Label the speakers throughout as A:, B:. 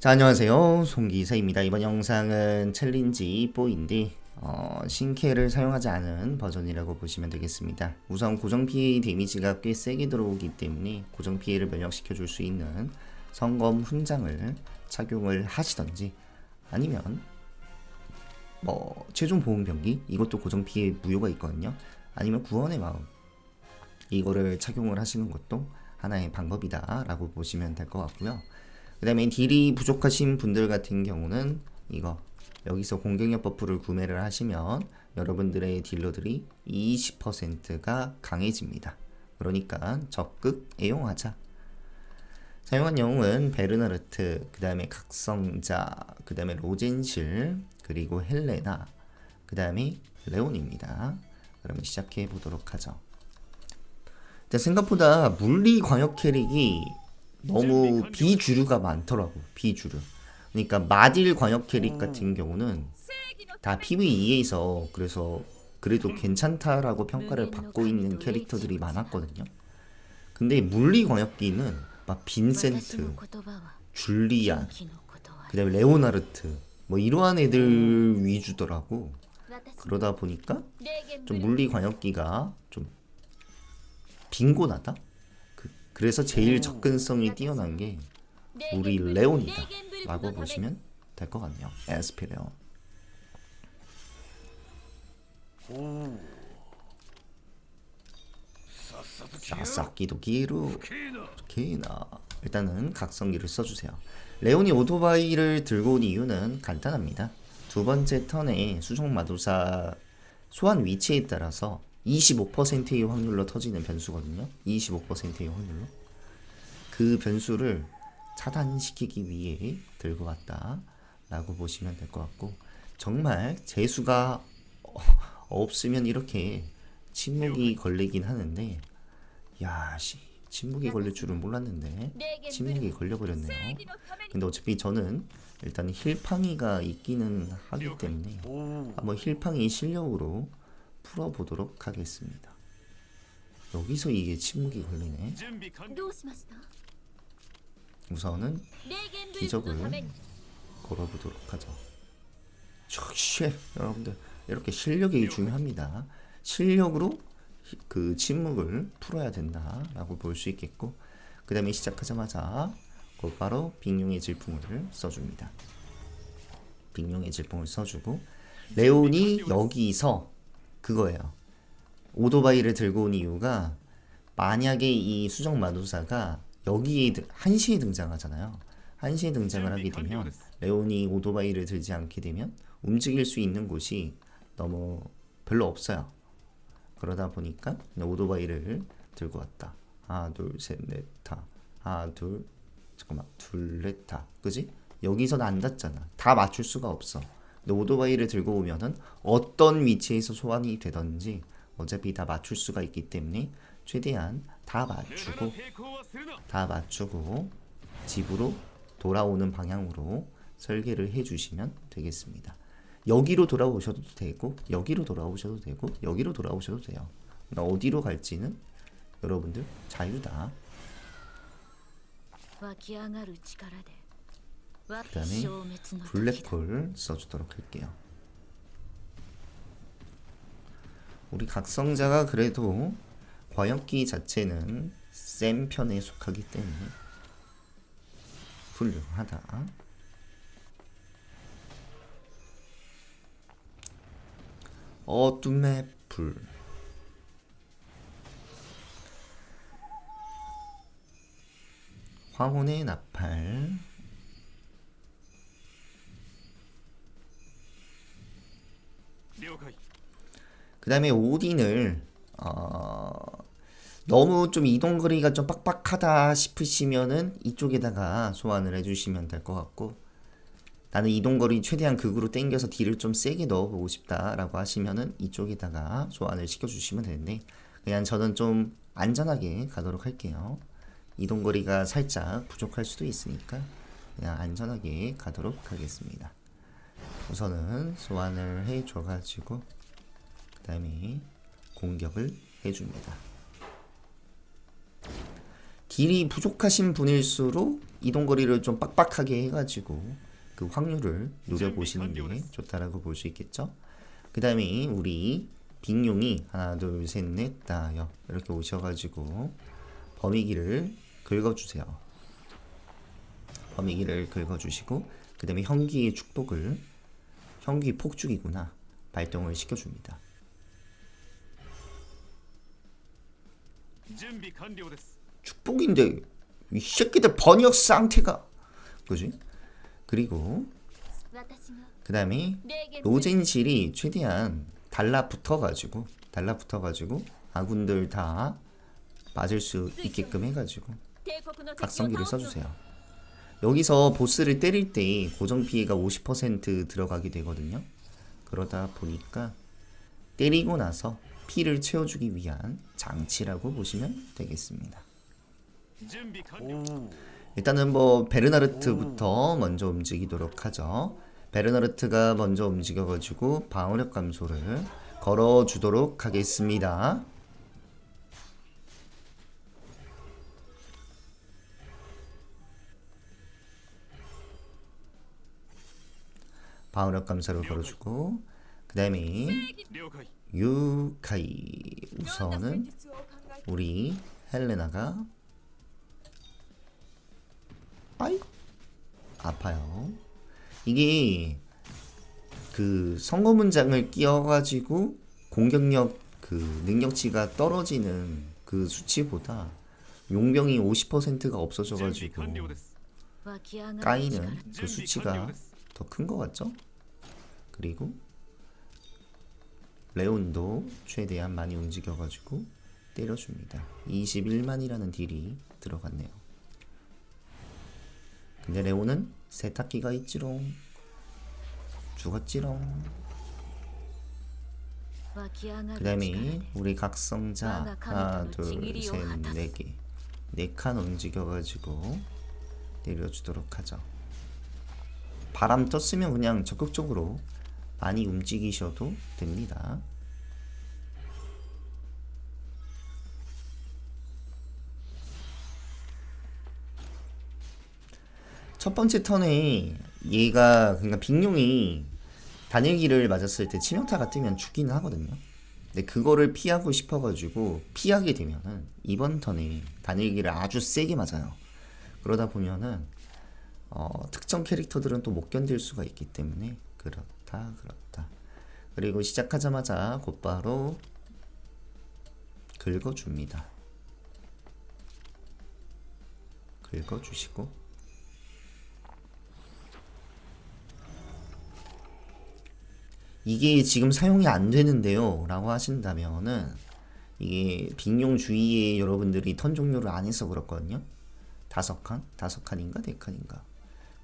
A: 자 안녕하세요. 송기사입니다. 이번 영상은 챌린지 4인데 어, 신캐를 사용하지 않은 버전이라고 보시면 되겠습니다. 우선 고정 피해 데미지가 꽤 세게 들어오기 때문에 고정 피해를 면역시켜 줄 수 있는 성검 훈장을 착용을 하시던지 아니면 뭐 최종 보험 병기 이것도 고정 피해 무효가 있거든요. 아니면 구원의 마음 이거를 착용을 하시는 것도 하나의 방법이다 라고 보시면 될 것 같고요 그 다음에 딜이 부족하신 분들 같은 경우는 이거 여기서 공격력 버프를 구매를 하시면 여러분들의 딜러들이 20%가 강해집니다. 그러니까 적극 애용하자. 사용한 영웅은 베르나르트, 그 다음에 각성자, 그 다음에 로젠실, 그리고 헬레나, 그 다음에 레온입니다. 그러면 시작해 보도록 하죠. 생각보다 물리 광역 캐릭이 너무 비주류가 많더라고 비주류. 그러니까 마딜 광역 캐릭 같은 경우는 다 PVE에서 그래서 그래도 괜찮다라고 평가를 받고 있는 캐릭터들이 많았거든요. 근데 물리 광역기는 막 빈센트, 줄리안, 그 다음에 레오나르트 뭐 이러한 애들 위주더라고. 그러다 보니까 좀 물리 광역기가 좀 빈곤하다? 그, 그래서 제일 접근성이 뛰어난 게 우리 레온이다 라고 보시면 될 것 같네요. 에스피레온. 사사키도 기루. 케이나. 일단은 각성기를 써주세요. 레온이 오토바이를 들고 온 이유는 간단합니다. 두 번째 턴에 수정 마도사 소환 위치에 따라서 25%의 확률로 터지는 변수거든요. 25%의 확률로. 그 변수를 차단시키기 위해 들고 왔다. 라고 보시면 될 것 같고, 정말 재수가 없으면 이렇게 침묵이 걸리긴 하는데, 야, 씨, 침묵이 걸릴 줄은 몰랐는데, 침묵이 걸려버렸네요. 근데 어차피 저는 일단 힐팡이가 있기는 하기 때문에, 한번 힐팡이 실력으로 풀어보도록 하겠습니다. 여기서 이게 침묵이 걸리네. 우선은
B: 기적을
A: 걸어보도록 하죠. 역시 여러분들 이렇게 실력이 중요합니다. 실력으로 그 침묵을 풀어야 된다라고 볼 수 있겠고 그 다음에 시작하자마자 곧바로 빅룡의 질풍을 써줍니다. 빅룡의 질풍을 써주고 레온이 여기서 그거예요. 오토바이를 들고 온 이유가 만약에 이 수정 마도사가 여기에 드- 한시에 등장하잖아요. 한시에 등장을 하게 되면 레온이 오토바이를 들지 않게 되면 움직일 수 있는 곳이 너무 별로 없어요. 그러다 보니까 오토바이를 들고 왔다. 하나 둘셋넷 다 하나 둘 잠깐만 둘 넷 다 그지? 여기서는 안 닿잖아. 다 맞출 수가 없어. 오토바이를 들고 오면은 어떤 위치에서 소환이 되든지 어차피 다 맞출 수가 있기 때문에 최대한 다 맞추고 다 맞추고 집으로 돌아오는 방향으로 설계를 해주시면 되겠습니다. 여기로 돌아오셔도 되고 여기로 돌아오셔도 되고 여기로 돌아오셔도 돼요. 그러니까 어디로 갈지는 여러분들 자유다. 그 다음에 블랙홀 써주도록 할게요. 우리 각성자가 그래도 과연기 자체는 센 편에 속하기 때문에 훌륭하다. 어둠의 불. 황혼의 나팔. 그 다음에 오딘을 어, 너무 좀 이동 거리가 좀 빡빡하다 싶으시면은 이쪽에다가 소환을 해주시면 될 것 같고 나는 이동 거리 최대한 극으로 땡겨서 딜을 좀 세게 넣어보고 싶다라고 하시면은 이쪽에다가 소환을 시켜주시면 되는데 그냥 저는 좀 안전하게 가도록 할게요. 이동 거리가 살짝 부족할 수도 있으니까 그냥 안전하게 가도록 하겠습니다. 우선은 소환을 해줘가지고 그 다음에 공격을 해줍니다. 딜이 부족하신 분일수록 이동 거리를 좀 빡빡하게 해가지고 그 확률을 노려보시는 게 좋다라고 볼 수 있겠죠. 그 다음에 우리 빅용이 하나 둘 셋 넷 다여 이렇게 오셔가지고 범위기를 긁어주세요. 범위기를 긁어주시고 그 다음에 현기의 축복을 현기 폭죽이구나 발동을 시켜줍니다. 축복인데 이 새끼들 번역 상태가. 그지? 그리고 그 다음에 로젠실이 최대한 달라붙어가지고 달라붙어가지고 아군들 다 맞을 수 있게끔 해가지고 각성기를 써주세요. 여기서 보스를 때릴 때 고정 피해가 50% 들어가게 되거든요. 그러다 보니까 때리고 나서 피를 채워주기 위한 장치라고 보시면 되겠습니다. 일단은 뭐 베르나르트부터 먼저 움직이도록 하죠. 베르나르트가 먼저 움직여가지고 방어력 감소를 걸어주도록 하겠습니다. 방어력 감소를 걸어주고 그 다음에 유카이. 우선은 우리 헬레나가 아이? 아파요. 이게 그 선거 문장을 끼워가지고 공격력 그 능력치가 떨어지는 그 수치보다 용병이 50%가 없어져가지고 까이는 그 수치가 더 큰 것 같죠? 그리고 레온도 최대한 많이 움직여가지고 때려줍니다. 21만이라는 딜이 들어갔네요. 근데 레온은 세탁기가 있지롱. 죽었지롱. 그 다음에 우리 각성자 하나 둘셋네개 네 칸 움직여가지고 내려주도록 하죠. 바람 떴으면 그냥 적극적으로 많이 움직이셔도 됩니다. 첫 번째 턴에 얘가 그러니까 빅룡이 단일기를 맞았을 때 치명타가 뜨면 죽기는 하거든요. 근데 그거를 피하고 싶어가지고 피하게 되면은 이번 턴에 단일기를 아주 세게 맞아요. 그러다 보면은 어, 특정 캐릭터들은 또 못 견딜 수가 있기 때문에 그 렇다 그렇다. 그리고 시작하자마자 곧바로 긁어줍니다. 긁어주시고 이게 지금 사용이 안 되는데요 라고 하신다면은 이게 빅용 주위에 여러분들이 턴 종료를 안 해서 그렇거든요 다섯 칸? 다섯 칸인가 네 칸인가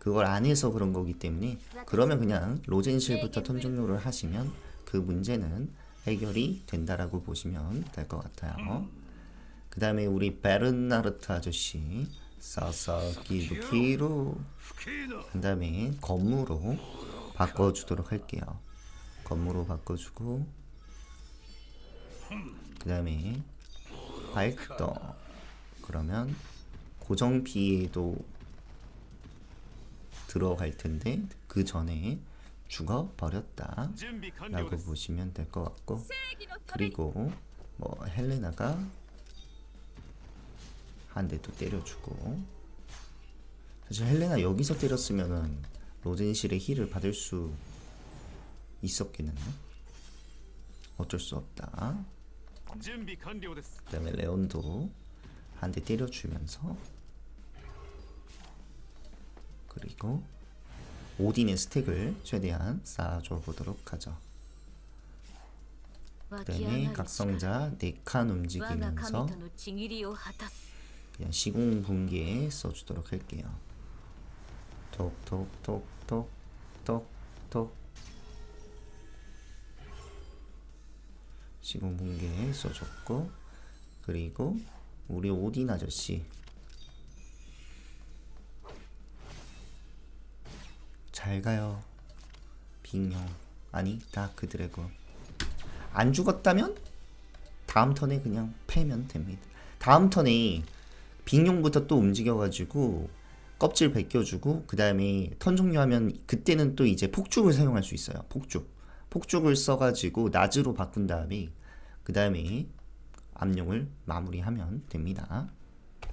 A: 그걸 안 해서 그런 거기 때문에 그러면 그냥 로젠실부터 턴 종료를 하시면 그 문제는 해결이 된다라고 보시면 될 것 같아요. 그 다음에 우리 베른나르트 아저씨 사사키루키로 그 다음에 건무로 바꿔주도록 할게요. 건무로 바꿔주고 그 다음에 발떡 그러면 고정 피해도 들어갈 텐데 그 전에 죽어버렸다 라고 보시면 될 것 같고. 그리고 뭐 헬레나가 한 대도 때려주고. 사실 헬레나 여기서 때렸으면은 로젠실의 힐을 받을 수 있었겠는데? 어쩔 수 없다. 그 다음에 레온도 한 대 때려주면서 그리고 오딘의 스택을 최대한 쌓아줘 보도록 하죠. 그다음에 각성자 네칸 움직이면서 그냥 시공 붕괴에 써주도록 할게요. 톡톡톡톡톡톡 시공 붕괴에 써줬고 그리고 우리 오딘 아저씨 잘 가요. 빅룡 아니 다크 드래곤 안 죽었다면 다음 턴에 그냥 패면 됩니다. 다음 턴에 빙용부터 또 움직여가지고 껍질 벗겨주고 그 다음에 턴 종료하면 그때는 또 이제 폭죽을 사용할 수 있어요. 폭죽. 폭죽을 써가지고 낮으로 바꾼 다음에 그 다음에 암용을 마무리하면 됩니다.